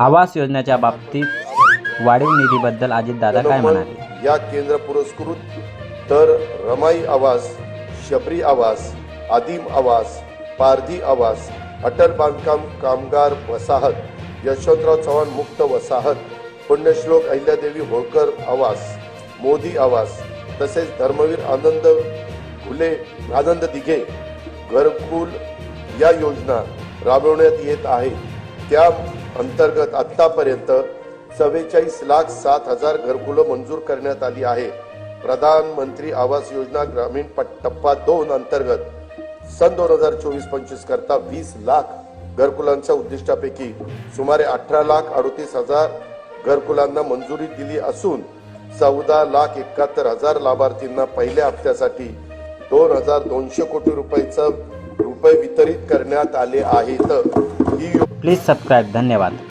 आवास योजनेच्या बाबतीत वाढीव निधीबद्दल अजितदादा काय म्हणाले? या केंद्र पुरस्कृत तर रमाई आवास शबरी आवास आदिम आवास पारधी आवास अटल बांधकाम कामगार वसाहत यशवंतराव चव्हाण मुक्त वसाहत पुण्यश्लोक अहिल्यादेवी होळकर आवास मोदी आवास तसेच धर्मवीर आनंद फुले आनंद दिघे घरकुल या योजना राबवण्यात येत आहे. त्या अंतर्गत आतापर्यंत चव्वेचाळीस लाख सात हजार घरकुलं मंजूर करण्यात आली आहे. प्रधानमंत्री आवास योजना ग्रामीण टप्पा दोन अंतर्गत सन दोन हजार चोवीस पंचवीस करता वीस लाख घरकुलांच्या उद्दिष्टापैकी सुमारे अठरा लाख अडतीस हजार घरकुलांना मंजुरी दिली असून चौदा लाख एकाहत्तर हजार लाभार्थींना पहिल्या हप्त्यासाठी दोन हजार दोनशे कोटी रुपयाचं रुपये वितरित करण्यात आले आहेत. ही प्लीज सबस्क्राईब. धन्यवाद.